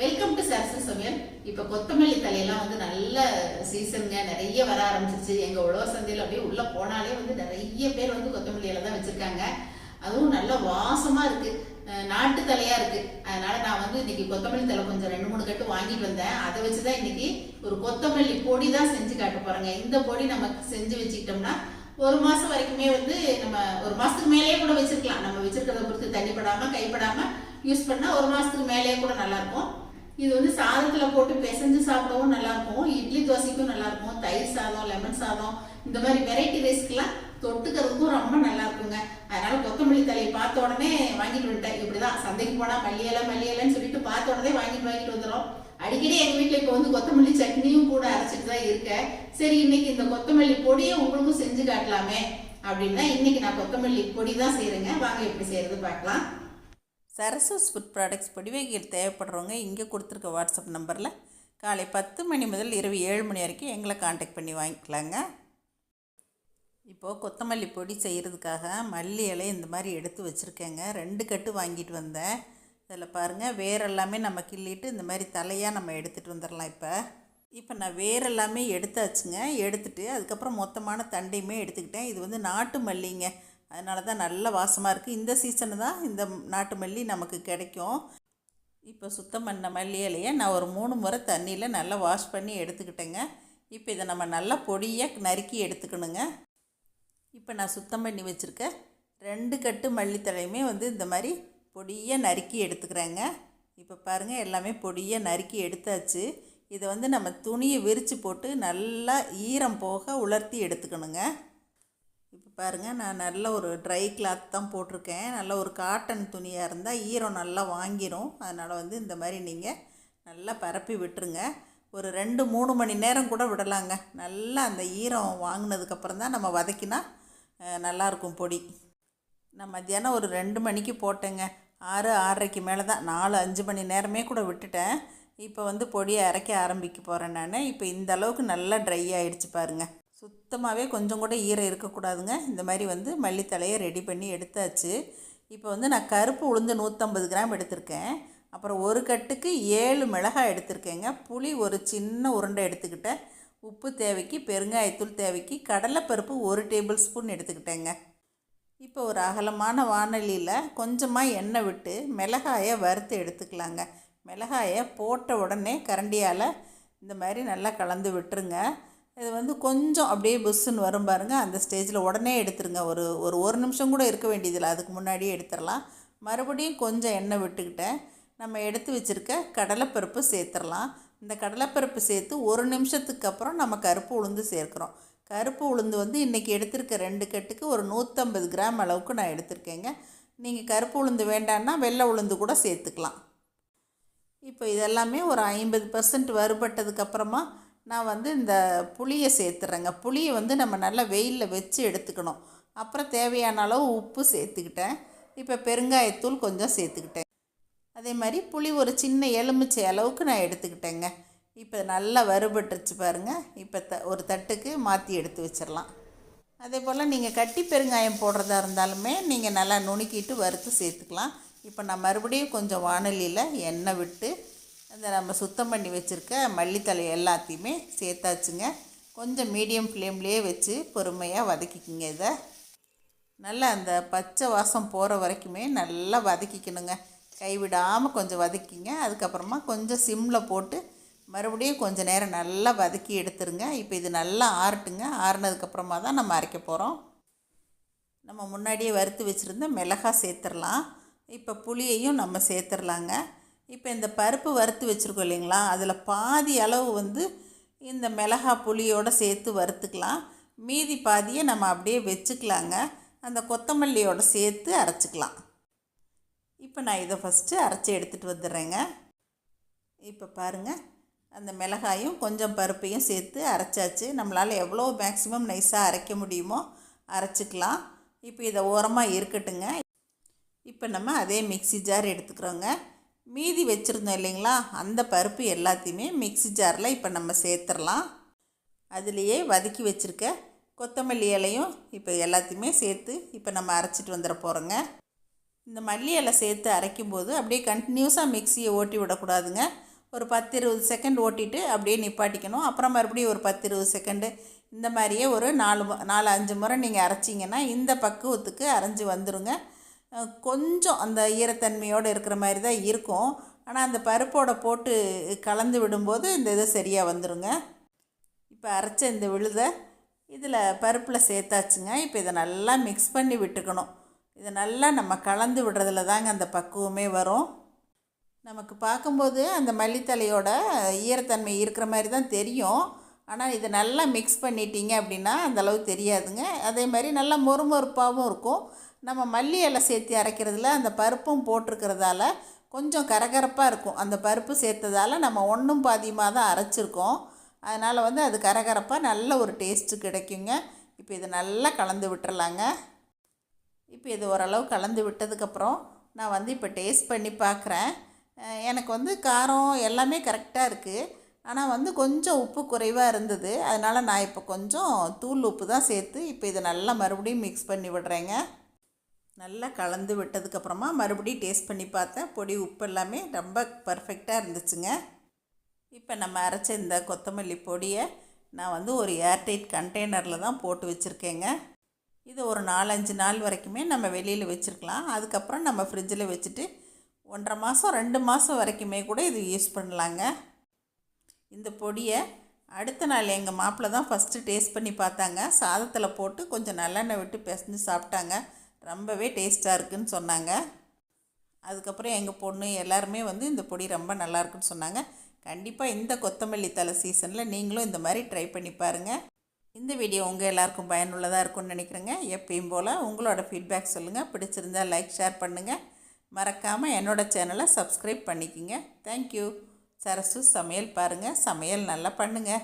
Welcome to Sarasu சமையல் இப்ப கொத்தமல்லி தலையெல்லாம் வந்து நல்ல சீசனுங்க நிறைய வர ஆரம்பிச்சிருச்சு. எங்க உழவர் சந்தையில அப்படியே உள்ள போனாலே வந்து நிறைய பேர் வந்து கொத்தமல்லியில தான் வச்சிருக்காங்க. அதுவும் நல்ல வாசமா இருக்கு. நாட்டு தலையா இருக்கு. அதனால நான் வந்து இன்னைக்கு கொத்தமல்லி தலை கொஞ்சம் ரெண்டு மூணு கட்டு வாங்கிட்டு வந்தேன். அதை வச்சுதான் இன்னைக்கு ஒரு கொத்தமல்லி பொடி தான் செஞ்சு காட்ட போறேங்க. இந்த பொடி நம்ம செஞ்சு வச்சுக்கிட்டோம்னா ஒரு மாசம் வரைக்குமே வந்து நம்ம ஒரு மாசத்துக்கு மேலேயே கூட வச்சிருக்கலாம். நம்ம வச்சிருக்கிறத பொறுத்து தண்ணி கைப்படாமல் கைப்படாம யூஸ் பண்ணா ஒரு மாசத்துக்கு மேலேயே கூட நல்லா இருக்கும். இது வந்து சாதத்துல போட்டு பிசைஞ்சு சாப்பிடவும் நல்லா இருக்கும் இட்லி தோசைக்கும் நல்லா இருக்கும் தயிர் சாதம் லெமன் சாதம் இந்த மாதிரி வெரைட்டி ரைஸ்க்கெல்லாம் தொட்டுக்கிறதுக்கும் ரொம்ப நல்லா இருக்குங்க அதனால கொத்தமல்லி தலையை பார்த்த உடனே வாங்கிட்டு வந்துட்டேன். இப்படிதான். சந்தைக்கு போனா மல்லி இலை சொல்லிட்டு பார்த்த உடனே வாங்கிட்டு வாங்கிட்டு வந்துடும் அடிக்கடி எங்க வீட்டில் இப்போ வந்து கொத்தமல்லி சட்னியும் கூட அரைச்சிட்டு தான் இருக்கேன். சரி இன்னைக்கு இந்த கொத்தமல்லி பொடியை உங்களுக்கும் செஞ்சு காட்டலாமே அப்படின்னா இன்னைக்கு நான் கொத்தமல்லி பொடி தான் செய்யறேங்க வாங்க எப்படி செய்யறது பார்க்கலாம். சரசஸ் ஃபுட் ப்ராடக்ட்ஸ் பொடிவகைகள் தேவைப்படுறவங்க இங்கே கொடுத்துருக்க வாட்ஸ்அப் நம்பரில் காலை பத்து மணி முதல் இரவு ஏழு மணி வரைக்கும் எங்களை காண்டாக்ட் பண்ணி வாங்கிக்கலாங்க. இப்போது கொத்தமல்லி பொடி செய்கிறதுக்காக மல்லி இலை இந்த மாதிரி எடுத்து வச்சுருக்கேங்க. ரெண்டு கட்டு வாங்கிட்டு வந்தேன். இதில் பாருங்கள் வேர் எல்லாமே நம்ம கிள்ளிட்டு இந்த மாதிரி தலையாக நம்ம எடுத்துகிட்டு வந்துடலாம் இப்போ. இப்போ நான் வேர் எல்லாமே எடுத்தாச்சுங்க. எடுத்துகிட்டு அதுக்கப்புறம் மொத்தமான தண்டையுமே எடுத்துக்கிட்டேன். இது வந்து நாட்டு மல்லிங்க. அதனால தான் நல்ல வாசமாக இருக்குது இந்த சீசனு தான் இந்த நாட்டு மல்லி நமக்கு கிடைக்கும். இப்போ சுத்தம் பண்ண மல்லி இலையை நான் ஒரு மூணு முறை தண்ணியில் நல்லா வாஷ் பண்ணி எடுத்துக்கிட்டேங்க. இப்போ இதை நம்ம நல்லா பொடியாக நறுக்கி எடுத்துக்கணுங்க. இப்போ நான் சுத்தம் பண்ணி வச்சுருக்க ரெண்டு கட்டு மல்லித்தழையுமே வந்து இந்த மாதிரி பொடியாக நறுக்கி எடுத்துக்கிறேங்க. இப்போ பாருங்கள் எல்லாமே பொடியாக நறுக்கி எடுத்தாச்சு. இதை வந்து நம்ம துணியை விரித்து போட்டு நல்லா ஈரம் போக உலர்த்தி எடுத்துக்கணுங்க. இப்போ பாருங்கள் நான் நல்ல ஒரு ட்ரை கிளாத் தான் போட்டிருக்கேன். நல்ல ஒரு காட்டன் துணியாக இருந்தால் ஈரம் நல்லா வாங்கிரும். அதனால் வந்து இந்த மாதிரி நீங்கள் நல்லா பரப்பி விட்டுருங்க. ஒரு ரெண்டு மூணு மணி நேரம் கூட விடலாங்க. நல்லா அந்த ஈரம் வாங்கினதுக்கப்புறம் தான் நம்ம வதக்கினா நல்லாயிருக்கும் பொடி. நான் மத்தியானம் ஒரு ரெண்டு மணிக்கு போட்டேங்க. ஆறு ஆறரைக்கு மேலே தான். நாலு அஞ்சு மணி நேரமே கூட விட்டுட்டேன். இப்போ வந்து பொடியை அரைக்க ஆரம்பிக்க போகிறேன் நான். இப்போ இந்த அளவுக்கு நல்லா ட்ரை ஆகிடுச்சு பாருங்கள் சுத்தமாகவே கொஞ்சம் கூட ஈரம் இருக்கக்கூடாதுங்க. இந்த மாதிரி வந்து மல்லித்தலையை ரெடி பண்ணி எடுத்தாச்சு. இப்போ வந்து நான் கருப்பு உளுந்து நூற்றம்பது கிராம் எடுத்திருக்கேன். அப்புறம் ஒரு கட்டுக்கு ஏழு மிளகாய் எடுத்திருக்கேங்க. புளி ஒரு சின்ன உருண்டை எடுத்துக்கிட்டேன். உப்பு தேவைக்கு பெருங்காயத்தூள் தேவைக்கு கடலைப்பருப்பு ஒரு டேபிள் ஸ்பூன் எடுத்துக்கிட்டேங்க. இப்போ ஒரு அகலமான வானலியில் கொஞ்சமாக எண்ணெய் விட்டு மிளகாயை வறுத்து எடுத்துக்கலாங்க. மிளகாயை போட்ட உடனே கரண்டியால் இந்த மாதிரி நல்லா கலந்து விட்டுருங்க. இது வந்து கொஞ்சம் அப்படியே புஷ்ஷுன்னு வரும் பாருங்கள் அந்த ஸ்டேஜில் உடனே எடுத்துருங்க. ஒரு ஒரு ஒரு நிமிஷம் கூட இருக்க வேண்டியதில்லை. அதுக்கு முன்னாடியே எடுத்துடலாம் மறுபடியும் கொஞ்சம் எண்ணெய் விட்டுக்கிட்டேன். நம்ம எடுத்து வச்சுருக்க கடலைப்பருப்பு சேர்த்துடலாம் இந்த கடலைப்பருப்பு சேர்த்து ஒரு நிமிஷத்துக்கு அப்புறம் நம்ம கருப்பு உளுந்து சேர்க்குறோம். கருப்பு உளுந்து வந்து இன்றைக்கி எடுத்திருக்க ரெண்டு கட்டுக்கு ஒரு நூற்றம்பது கிராம் அளவுக்கு நான் எடுத்திருக்கேங்க. நீங்கள் கருப்பு உளுந்து வேண்டான்னா வெள்ளை உளுந்து கூட சேர்த்துக்கலாம். இப்போ இதெல்லாமே ஒரு ஐம்பது பர்சன்ட் வறுபட்டதுக்கப்புறமா நான் வந்து இந்த புளியை சேர்த்துறேங்க. புளியை வந்து நம்ம நல்லா வெயிலில் வச்சு எடுத்துக்கணும். அப்புறம் தேவையான அளவு உப்பு சேர்த்துக்கிட்டேன். இப்போ பெருங்காயத்தூள் கொஞ்சம் சேர்த்துக்கிட்டேன். அதே மாதிரி புளி ஒரு சின்ன எலுமிச்சை அளவுக்கு நான் எடுத்துக்கிட்டேங்க. இப்போ நல்லா வறுபட்டுருச்சு பாருங்கள் இப்போ த ஒரு தட்டுக்கு மாற்றி எடுத்து வச்சிடலாம் அதே போல் நீங்கள் கட்டி பெருங்காயம் போடுறதா இருந்தாலுமே நீங்கள் நல்லா நுணுக்கிட்டு வறுத்து சேர்த்துக்கலாம். இப்போ நான் மறுபடியும் கொஞ்சம் வானலியில் எண்ணெய் விட்டு அந்த நம்ம சுத்தம் பண்ணி வச்சுருக்க மல்லித்தழை எல்லாத்தையுமே சேர்த்தாச்சுங்க. கொஞ்சம் மீடியம் ஃப்ளேம்லேயே வச்சு பொறுமையாக வதக்கிக்கிங்க இதை. நல்லா அந்த பச்சை வாசம் போகிற வரைக்குமே நல்லா வதக்கிக்கணுங்க. கைவிடாமல் கொஞ்சம் வதக்கிங்க. அதுக்கப்புறமா கொஞ்சம் சிம்மில் போட்டு மறுபடியும் கொஞ்சம் நேரம் நல்லா வதக்கி எடுத்துருங்க. இப்போ இது நல்லா ஆறட்டுங்க. ஆறுனதுக்கப்புறமா தான் நம்ம அரைக்க போகிறோம் நம்ம முன்னாடியே வறுத்து வச்சுருந்த மிளகா சேர்த்துடலாம் இப்போ புளியையும் நம்ம சேர்த்துடலாங்க இப்போ இந்த பருப்பு வறுத்து வச்சுருக்கோம் இல்லைங்களா அதில் பாதி அளவு வந்து இந்த மிளகா புளியோடு சேர்த்து வறுத்துக்கலாம். மீதி பாதியை நம்ம அப்படியே வச்சுக்கலாங்க. அந்த கொத்தமல்லியோடு சேர்த்து அரைச்சிக்கலாம். இப்போ நான் இதை ஃபஸ்ட்டு அரைச்சி எடுத்துகிட்டு வந்துடுறேங்க. இப்போ பாருங்கள் அந்த மிளகாயும் கொஞ்சம் பருப்பையும் சேர்த்து அரைச்சாச்சு. நம்மளால் எவ்வளோ மேக்ஸிமம் நைஸாக அரைக்க முடியுமோ அரைச்சிக்கலாம். இப்போ இதை ஓரமாக இருக்கட்டுங்க. இப்போ நம்ம அதே மிக்ஸி ஜார் எடுத்துக்கிறோங்க. மீதி வச்சுருந்தோம் இல்லைங்களா? அந்த பருப்பு எல்லாத்தையுமே மிக்ஸி ஜாரில் இப்போ நம்ம சேர்த்துடலாம். அதுலேயே வதக்கி வச்சுருக்க கொத்தமல்லி இலையும் இப்போ எல்லாத்தையுமே சேர்த்து இப்போ நம்ம அரைச்சிட்டு வந்துட போகிறோங்க இந்த மல்லி இலை சேர்த்து அரைக்கும்போது அப்படியே கண்டினியூஸாக மிக்சியை ஓட்டி விடக்கூடாதுங்க. ஒரு பத்து இருபது செகண்ட் ஓட்டிட்டு அப்படியே நிப்பாட்டிக்கணும். அப்புறம் மறுபடியும் ஒரு பத்து இருபது செகண்டு இந்த மாதிரியே ஒரு நாலு மு- நாலு அஞ்சு முறை நீங்கள் அரைச்சிங்கன்னா இந்த பக்குவத்துக்கு அரைஞ்சி வந்துருங்க. கொஞ்சம் அந்த ஈரத்தன்மையோடு இருக்கிற மாதிரி தான் இருக்கும். ஆனால் அந்த பருப்போட போட்டு கலந்து விடும்போது இந்த இது சரியாக வந்துருங்க. இப்போ அரைச்ச இந்த விழுதை இதில் பருப்பில் சேர்த்தாச்சுங்க. இப்போ இதை நல்லா மிக்ஸ் பண்ணி விட்டுக்கணும். இதை நல்லா நம்ம கலந்து விடுறதுல தாங்க அந்த பக்குவமே வரும். நமக்கு பார்க்கும்போது அந்த மல்லித்தலையோட ஈரத்தன்மை இருக்கிற மாதிரி தான் தெரியும். ஆனால் இதை நல்லா மிக்ஸ் பண்ணிட்டீங்க அப்படின்னா அந்தளவு தெரியாதுங்க. அதே மாதிரி நல்லா மொறுமொறுப்பாகவும் இருக்கும். நம்ம மல்லி இலை சேர்த்து அரைக்கிறதுல அந்த பருப்பும் போட்டிருக்கிறதால கொஞ்சம் கரகரப்பாக இருக்கும். அந்த பருப்பு சேர்த்ததால நம்ம ஒன்றும் பாதியமாக தான் அரைச்சிருக்கோம். அதனால் வந்து அது கரகரப்பாக நல்ல ஒரு டேஸ்ட்டு கிடைக்குங்க. இப்போ இதை நல்லா கலந்து விட்டுறலாங்க. இப்போ இது ஓரளவு கலந்து விட்டதுக்கப்புறம் நான் வந்து இப்போ டேஸ்ட் பண்ணி பார்க்குறேன் எனக்கு வந்து காரம் எல்லாமே கரெக்டாக இருக்குது ஆனால் வந்து கொஞ்சம் உப்பு குறைவாக இருந்தது. அதனால் நான் இப்போ கொஞ்சம் தூள் உப்பு தான் சேர்த்து இப்போ இதை நல்லா மறுபடியும் மிக்ஸ் பண்ணி விடுறேங்க. நல்லா கலந்து விட்டதுக்கப்புறமா மறுபடியும் டேஸ்ட் பண்ணி பார்த்தேன். பொடி உப்பு எல்லாமே ரொம்ப பர்ஃபெக்டாக இருந்துச்சுங்க. இப்போ நம்ம அரைச்ச இந்த கொத்தமல்லி பொடியை நான் வந்து ஒரு ஏர்டைட் கண்டெய்னரில் தான் போட்டு வச்சுருக்கேங்க. இது ஒரு நாலஞ்சு நாள் வரைக்குமே நம்ம வெளியில் வச்சுருக்கலாம். அதுக்கப்புறம் நம்ம ஃப்ரிட்ஜில் வச்சுட்டு ஒன்றரை மாதம் ரெண்டு மாதம் வரைக்குமே கூட இது யூஸ் பண்ணலாங்க. இந்த பொடியை அடுத்த நாள் எங்கள் மாப்பிள்ளை தான் ஃபஸ்ட்டு டேஸ்ட் பண்ணி பார்த்தாங்க. சாதத்தில் போட்டு கொஞ்சம் நல்லெண்ணெய் விட்டு பிசைஞ்சு சாப்பிட்டாங்க. ரொம்பவே டேஸ்ட்டாக இருக்குன்னு சொன்னாங்க. அதுக்கப்புறம் எங்கள் பொண்ணு எல்லாருமே வந்து இந்த பொடி ரொம்ப நல்லா இருக்குன்னு சொன்னாங்க. கண்டிப்பாக இந்த கொத்தமல்லி தலை சீசனில் நீங்களும் இந்த மாதிரி ட்ரை பண்ணி பாருங்கள் இந்த வீடியோ உங்கள் எல்லாருக்கும் பயனுள்ளதாக இருக்கும்னு நினைக்கிறேங்க. எப்பயும் போல் உங்களோட ஃபீட்பேக் சொல்லுங்கள் பிடிச்சிருந்தா லைக் ஷேர் பண்ணுங்கள் மறக்காமல் என்னோடய சேனலை சப்ஸ்கிரைப் பண்ணிக்கிங்க. தேங்க்யூ சரசு சமையல் பாருங்கள் சமையல் நல்லா பண்ணுங்கள்